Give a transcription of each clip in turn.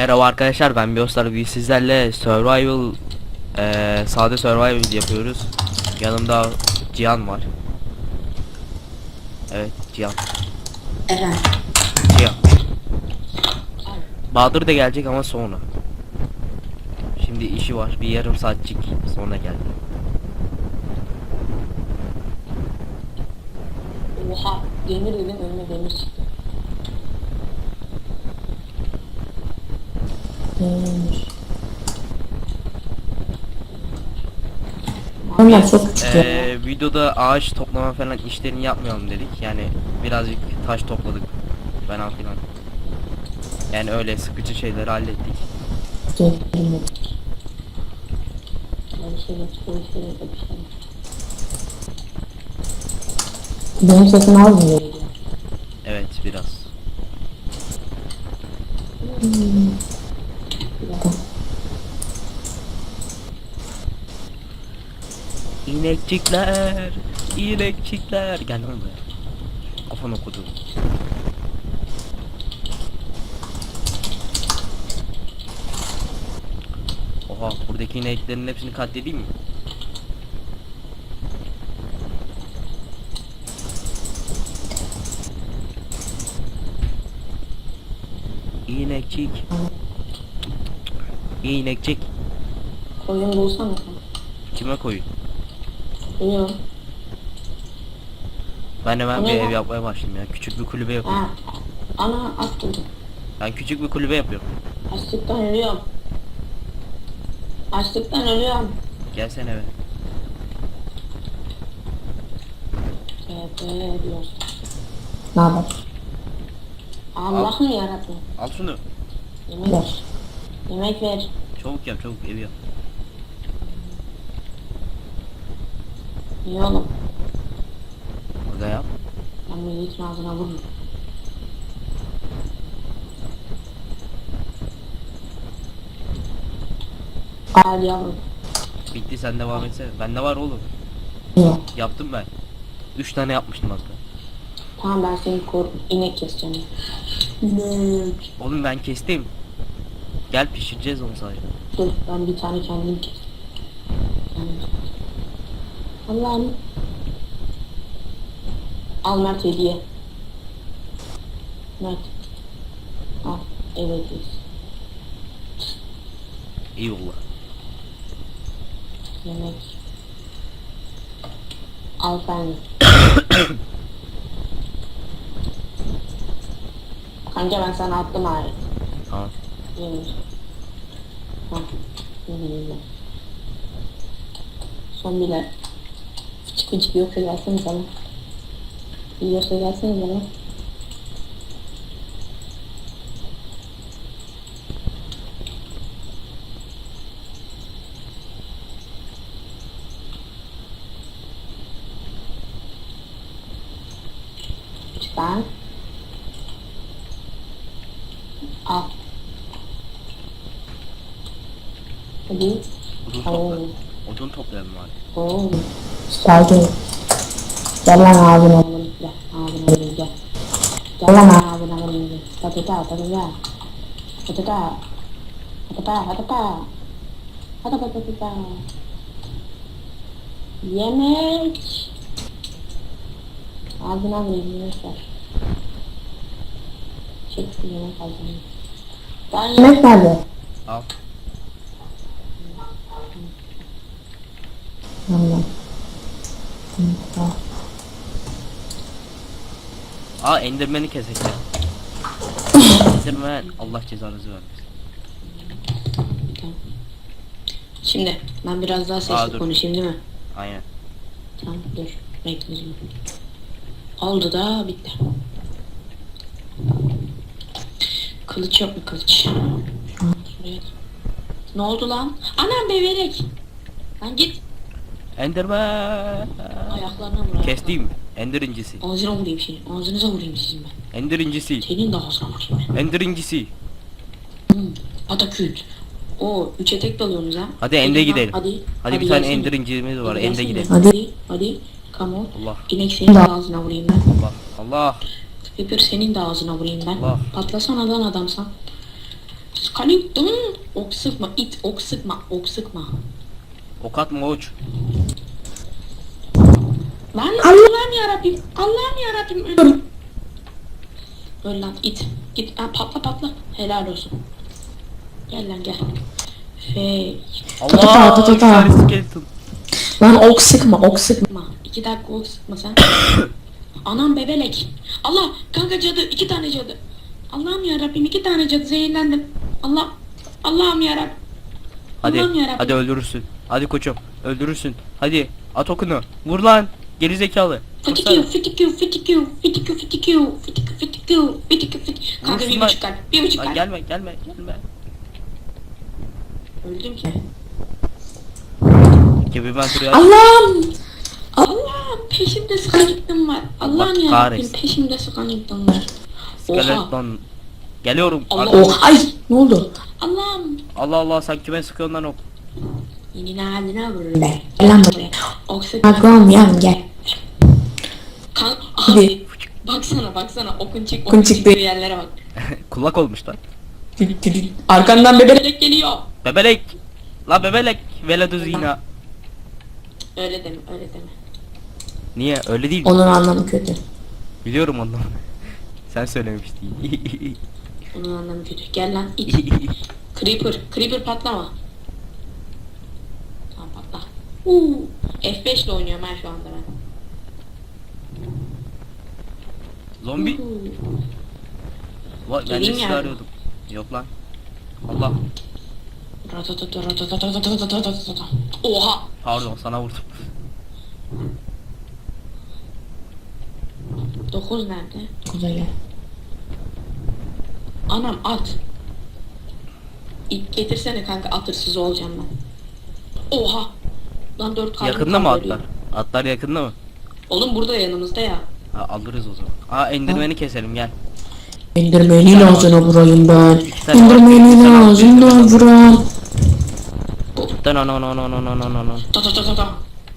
Merhaba arkadaşlar ben Biostar bugün sizlerle survival eee sade survival yapıyoruz. Yanımda Cihan var. Evet Cihan. Eren. Cihan. Bahadır da gelecek ama sonra. Şimdi işi var bir yarım saatçik sonra geldi. Oha. Demir dedim önüme demir çıktı. Onlar çok küçük ya. Videoda ağaç toplama falan işlerini yapmayalım dedik. Yani birazcık taş topladık falan filan. Yani öyle sıkıcı şeyleri hallettik. Benim sesim az mı? Evet biraz. İnekçikler, inekçikler. Gel lan buraya. Kafan okudu. Oha buradaki ineklerin hepsini katledeyim mi? İnekçik. İnekçik. Koyun bulsana. Kime koyun? Biliyorum. Ben hemen bir ev yapmaya başlayayım ya. Küçük bir kulübe yapıyorum. Ha. Ana attım. Ben küçük bir kulübe yapıyorum. Açlıktan ölüyorum. Açlıktan ölüyorum. Gelsene eve. Evet diyor. Ne haber? Allah mı yarattı? Al şunu. Yemek Ver. ver. Yemek ver. Çabuk yap çabuk evi yap. İyi oğlum. Burada yap. Ben böyle hiç ağzına vurma. Hadi yavrum. Bitti sen devam etsene. Bende var oğlum. Niye? Yaptım ben. Üç tane yapmıştım hatta. Tamam ben seni kor inek keseceğim. İnek. Oğlum ben kestim. Gel pişireceğiz onu sadece. Dur ben bir tane kendim kestim. Kendim kestim. Allah'ım. Al Mert hediye. Mert. Al. Evet. yolla. Yemek. Al efendim. Kanka ben sana attım abi. Tamam. Yemiş. Ha. Son bile. Fıçık fıçık yoksa gelsene sana. Yiyorsa gelsene bana. Lütfen. Al. Hadi. Odun Oo. topla. Odun toplayalım abi. Oo. Sakin. Gel lan ağzına. Gel. Ağzına vurayım gel. Lan ağzına gel. Patata patata. Patata. Patata patata. Patata patata. Yemek. Ağzına ver. Çek şu yemek ağzına. Ben Yemek nerede? Al. Allah. Tamam. Aa Enderman'i keseceğim. Enderman Allah cezanızı vermesin. Şimdi ben biraz daha sesli Aa, dur. konuşayım değil mi? Aynen. Tamam dur. Bekle. Oldu da bitti. Kılıç yok mu kılıç? Şuraya. Ne oldu lan? Anam beverek. Lan git. Enderman. Ayaklarına vur. Kestim. Ender incisi. Ağzına vurayım seni. Ağzınıza vurayım sizin ben. Ender incisi. Senin de ağzına vurayım ben. Ender incisi. Hmm. Atakült. Oo, üçe tek dalıyorsunuz ha. Hadi ende gidelim. Hadi. Hadi bir tane ender incimiz var. Hadi Ende gidelim. Hadi. Hadi. Come on. Allah. İnek senin de ağzına vurayım ben. Allah. Allah. Pepper senin de ağzına vurayım ben. Allah. Patlasana lan adamsan. Sıkanıktım. Ok sıkma it ok sıkma ok sıkma. Ok atma uç. Lan Allah'ım yarabbim. Allah'ım yarabbim. Öl. Öl lan it. Git ha, patla patla. Helal olsun. Gel lan gel. Fake. ta ta Allah! ta ta. üç tane skeleton. Lan ok sıkma ok sıkma. Sıkma. İki dakika ok sıkma sen. Anam bebelek. Allah kanka cadı iki tane cadı. Allah'ım yarabbim iki tane cadı zehirlendim. Allah. Allah'ım yarabbim. Hadi, Allah'ım yarabbim. hadi öldürürsün. Hadi koçum, öldürürsün. Hadi, at okunu. Vur lan. Geri zekalı. Fitikiu, fitikiu, fitikiu, fitikiu, fitikiu, fitikiu, fitikiu, fitikiu, fitikiu. Kanka bir Vursun lan. buçuk kalp, bir buçuk Lan kalp. gelme, gelme, gelme. Öldüm ki. Gibi ben şuraya Allah'ım. Allah'ım peşimde sıkanıktım var. Allah'ım Allah yarabbim kahretsin. peşimde sıkanıktım var. Oha. skeleton. Geliyorum. Allah. Ar- ay ne oldu? Allah'ım. Allah Allah sen kime sıkıyorsun lan ok? Yine haline vururum. Gel lan buraya. Oksit. Akram yan gel. Kan Hadi. abi. Baksana baksana okun çık Okun çıktı. çıktığı yerlere bak. Kulak olmuş lan. Arkandan. Bebelek geliyor. Bebelek. La bebelek. Veleduzina. Öyle deme öyle deme. Niye? Öyle değil. Onun anlamı kötü. Biliyorum onu. Sen söylemiştin. Bunun anlamı kötü. Gel lan it. Creeper. Creeper patlama. Tamam patla. Uuu. F5 ile oynuyorum ben şu anda ben. Zombi. Vay, ben de Geleyim silah yani. arıyordum. Yok lan. Allah. Oha. Pardon sana vurdum. 9 nerede? Kuzey gel. Anam at. İp getirsene kanka atırsız olacağım ben. Oha. Lan 4 kalbim yakında mı kaldı, atlar? Atlar yakında mı? Oğlum burada yanımızda ya. Ha, alırız o zaman. Aa endirmeni keselim gel. İndirmenin ağzına vurayım ben. tane var. ağzına vuram. Da no no no no no no no no no. Ta ta ta ta ta.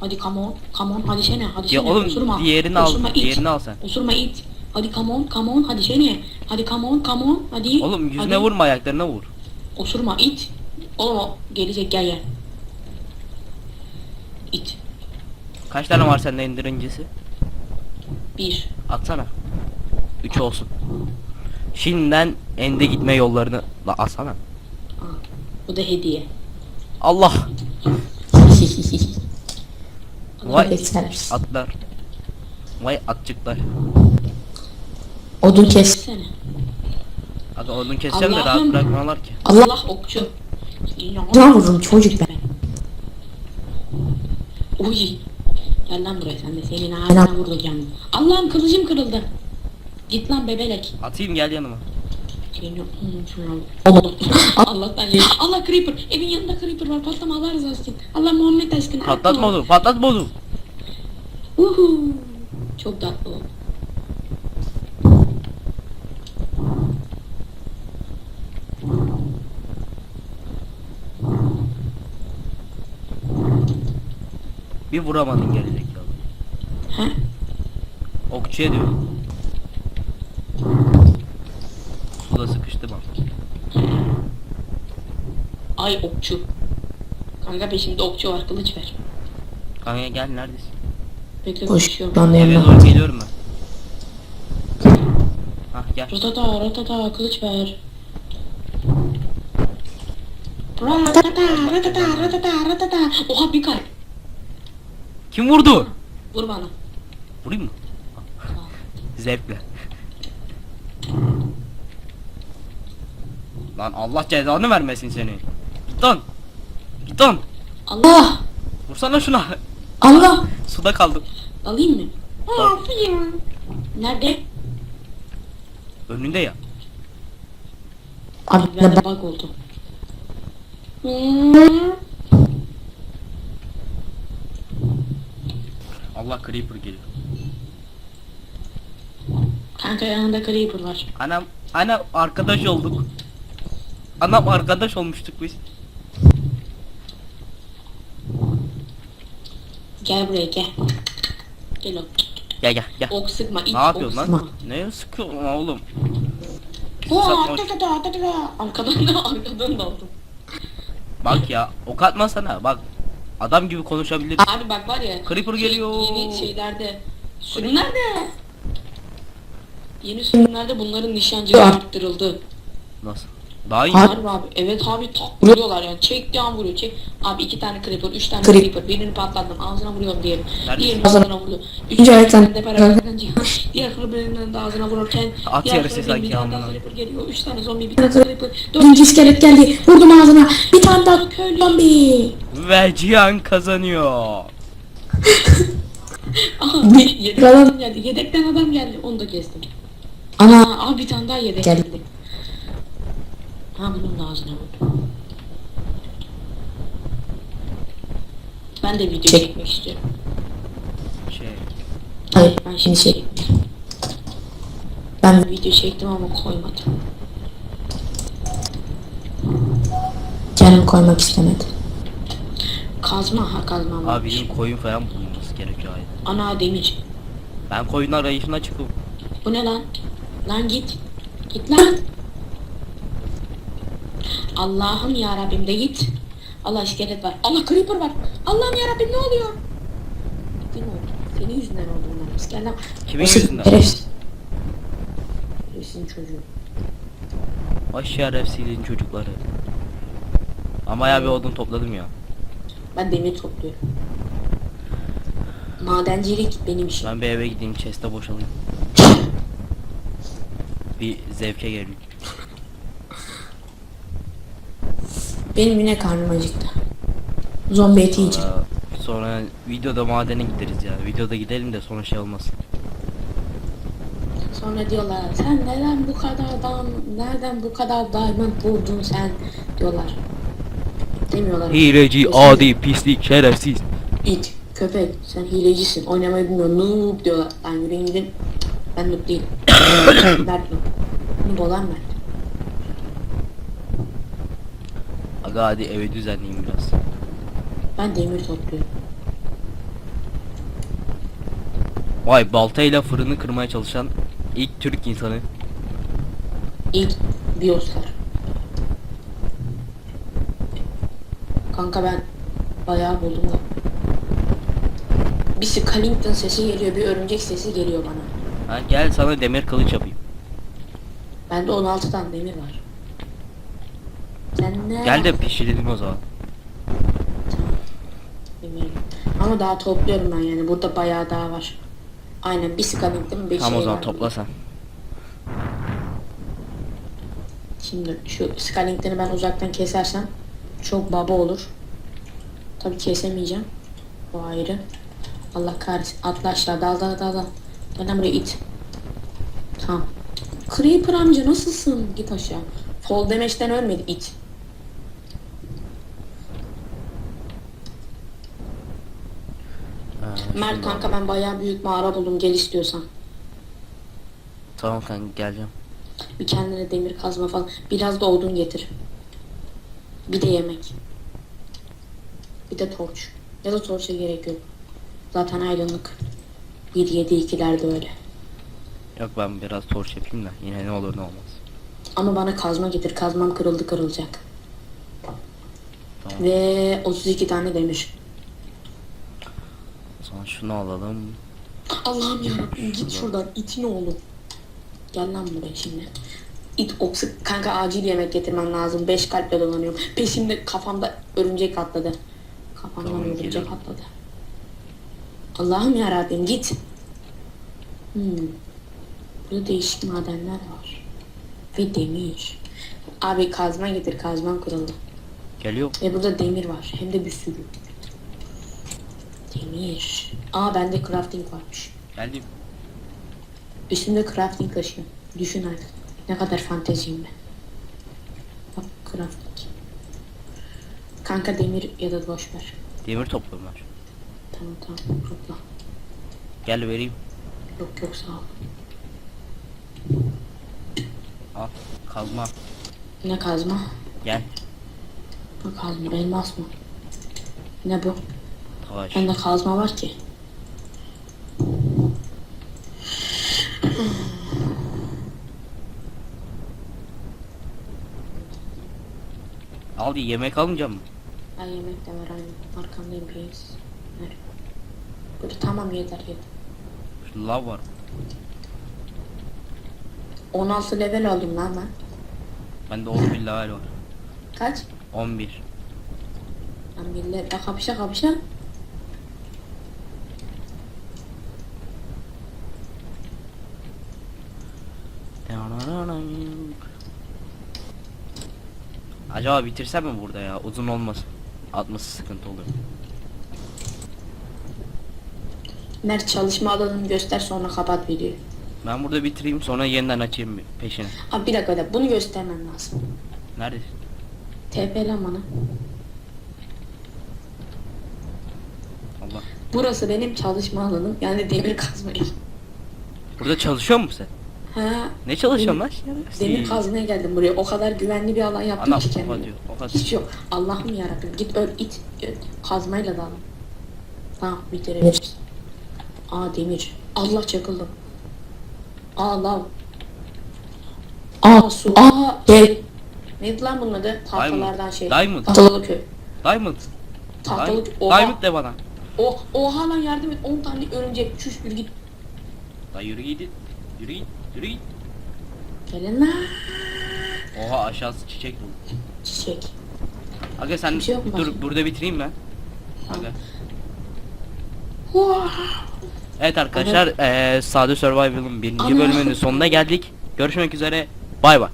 Hadi come on, come on, hadi sene, hadi Ya sene. oğlum Osurma, diğerini al. osurma. Diğerini al sen. Osurma it. Hadi come on, come on, hadi sene. Hadi come on, come on, hadi. Oğlum yüzüne hadi. vurma ayaklarına vur. Osurma it. Oğlum o gelecek gel gel. İt. Kaç tane var sende indirincisi? Bir. Atsana. 3 olsun. Şimdiden ende gitme yollarını la atsana. Aa, bu da hediye. Allah. Vay atlar. Vay atçıklar. Odun kes. Hadi onu keseceğim de rahat bırakmıyorlar ki. Allah Allah okçu. ne vururum çocuk ben. Uy. Gel lan buraya sen de senin ağzına vuracağım. Allah'ım kılıcım kırıldı. Git lan bebelek. Atayım gel yanıma. Geliyor. Hı, şunu al. Oğlum. Allah'tan ya. Allah creeper. Evin yanında creeper var. Patlama Allah rızası için. Allah Muhammed aşkına. Patlatma atma. onu patlatma onu. Uhu. Çok tatlı oldu. Bir vuramadın gerizekalı. Okçuya diyor. Bu da sıkıştı bak. Ay okçu. Kanka peşimde okçu var. Kılıç ver. Kanka gel neredesin? Bekle Koş konuşuyorum. lan Eve yanına. doğru geliyorum ben. Hah gel. Ratata ratata kılıç ver. Ratata ratata ratata ratata. Oha bir kalp. Kim vurdu? Vur bana. Vurayım mı? Zevkle. Lan Allah cezanı vermesin seni. Git lan. Git lan. Allah. Vursana şuna. Allah. Suda kaldım. Alayım mı? Aferin. Nerede? Önünde ya. Abi Bende ben bug oldu. Allah creeper geliyor. Kanka yanında creeper var. Anam, anam arkadaş olduk. Anam arkadaş olmuştuk biz. Gel buraya gel. Gel oğlum. Gel gel gel. Ok sıkma. it, Ne yapıyorsun ok lan? Ne sıkıyorsun oğlum? Satma- atla atla atla atla. Arkadan da arkadan da aldım. Bak ya ok atmasana bak. Adam gibi konuşabilir. Abi bak var ya. Creeper şey- geliyor. Yeni şeylerde. Sürümlerde. Yeni sürümlerde bunların nişancılığı arttırıldı. Nasıl? Daha iyi. Abi- Harbi abi. Evet abi tak vuruyorlar yani. Çektiği an vuruyor. Çek. Abi iki tane creeper, üç tane Creep. creeper. Birini patlattım. Ağzına vuruyorum diyelim. Neredesin? Diğerini Ağzına- vuruyor. Üç İnce tane ayaktan- de beraber Diğer creeper'ın da ağzına vururken. At diğer yarısı sanki bir tane daha amına. creeper geliyor. Üç tane zombi, bir tane creeper. Dördüncü iskelet geldi. Vurdum ağzına. Bir tane daha zombi. Ve Cihan kazanıyor. Aha, Bir- yedekten adam geldi. Yedekten adam geldi. Onu da kestim. Ana. Aa, abi bir tane daha yedek Geldi. geldi. Ha bunun da ağzına vurdum. Ben de video Çek. çekmek istiyorum. Şey. Hayır Ben şimdi şey. çekmiyorum. Ben Video çektim ama koymadım. canım koymak istemedi. Kazma ha kazma. Abi varmış. bizim koyun falan bulunması gerekiyor aynen. Ana demir. Ben koyun arayışına çıktım. Bu ne lan? Lan git. Git lan. Allah'ım ya Rabbim de git. Allah iskelet var. Allah creeper var. Allah'ım ya Rabbim ne oluyor? Mi oldu? Senin yüzünden oldu bunlar. İskender. Kimin yüzünden? Şerefsiz. Senin çocuğu. Ay şerefsizliğin çocukları. Ama ya bir odun topladım ya. Ben demir topluyorum. Madencilik benim işim. Ben bir eve gideyim chest'e boşalayım. Bir zevke geleyim. Benim yine karnım acıktı. Zombi eti yiyeceğim. Sonra, sonra videoda madene gideriz ya. Videoda gidelim de sonra şey olmasın. Sonra diyorlar sen neden bu kadar dam, nereden bu kadar diamond buldun sen diyorlar. Demiyorlar. Hileci, Kesinlikle. adi, pislik, şerefsiz. İt, köpek, sen hilecisin, oynamayı bilmiyorsun, noob diyorlar. Ben yürüyün gidin, ben noob değilim. Mert noob. Noob olan Mert. Aga hadi evi düzenleyeyim biraz. Ben demir topluyorum. Vay baltayla fırını kırmaya çalışan ilk Türk insanı. İlk bioslar. Kanka ben bayağı buldum da. Bir Skellington sesi geliyor, bir örümcek sesi geliyor bana. Ha, gel sana demir kılıç yapayım. Bende 16 tane demir var. Sen ne? Gel de pişirelim o zaman. Demir. Ama daha topluyorum ben yani. Burada bayağı daha var. Aynen bir Skellington 5 Tamam şey o zaman var topla sen. Şimdi şu Skellington'ı ben uzaktan kesersem çok baba olur. Tabii kesemeyeceğim. O ayrı. Allah kahretsin. Atla aşağı. Dal dal dal dal. Gel buraya it. Tamam. Creeper amca nasılsın? Git aşağı. Fall damage'den ölmedi it. Ha, Mert kanka ben bayağı büyük mağara buldum. Gel istiyorsan. Tamam kanka geleceğim. Bir kendine demir kazma falan. Biraz da odun getir. Bir de yemek. Bir de torç. Ya da torça gerek yok. Zaten aydınlık. 1 7 2'lerde öyle. Yok ben biraz torç yapayım da yine ne olur ne olmaz. Ama bana kazma getir. Kazmam kırıldı kırılacak. Tamam. Ve 32 tane demir. Şunu alalım. Allah'ım yarabbim git şuradan itin oğlu. Gel lan buraya şimdi. İt oksu kanka acil yemek getirmem lazım. 5 kalple dolanıyorum. Peşimde kafamda örümcek atladı. Kafamdan Tamam, örümcek geliyorum. atladı. Allah'ım yarabbim git. Hmm. Burada değişik madenler var. Ve demir. Abi kazma getir kazmam kırıldı. Geliyor. Ve burada demir var. Hem de bir sürü. Demir. Aa bende crafting varmış. Geldim. Üstümde crafting taşıyorum. Düşün artık. Ne kadar fanteziyim ben. Bak crafting. Kanka demir ya da boş ver. Demir topluyorum ben. Tamam tamam topla. Gel vereyim. Yok yok sağ ol. Al. Kazma. Ne kazma? Gel. Kazma? Elmas mı? Ne bu? Vay. Bende kazma var ki. Al yemek almayacak mı? Ha yemek de var aynı. Arkamdayım reis. Böyle tamam yeter yeter. Lav var. 16 level aldım lan ben. Ben de 11 level var. Kaç? 11. Lan millet kapışa kapışa Acaba bitirsem mi burada ya? Uzun olmasın. Atması sıkıntı olur. Mert çalışma alanını göster sonra kapat videoyu. Ben burada bitireyim sonra yeniden açayım peşini. Abi bir dakika da bunu göstermem lazım. Neredesin? TP lan bana. Allah. Burası benim çalışma alanım. Yani demir kazma işi. Burada çalışıyor musun sen? Ha, Ne çalışıyorsun lan? demir kazmaya geldim buraya. O kadar güvenli bir alan yaptım Ana ki oha kendime. diyor. Oha Hiç yok. Allah'ım yarabbim. Git öl it. öl. Kazmayla da al. Tamam bitirebiliriz. Aa demir. Allah çakıldım. Aa lav. Aa su. Aa Şey, Neydi lan bunun adı? Tahtalardan şey. Diamond. Tahtalı köy. Diamond. Tahtalı Diamond. köy. Oha. Diamond de bana. O, oha lan yardım et. 10 tane örümcek. Çüş bir git. Lan yürü git. Yürü git. Yürü git. Gelin lan. Oha aşağısı çiçek dolu. Çiçek. Aga sen Bir şey yok mu dur başka? burada bitireyim ben. Aga. Evet arkadaşlar eee Sade Survival'ın birinci Ana. bölümünün sonuna geldik. Görüşmek üzere. Bay bay.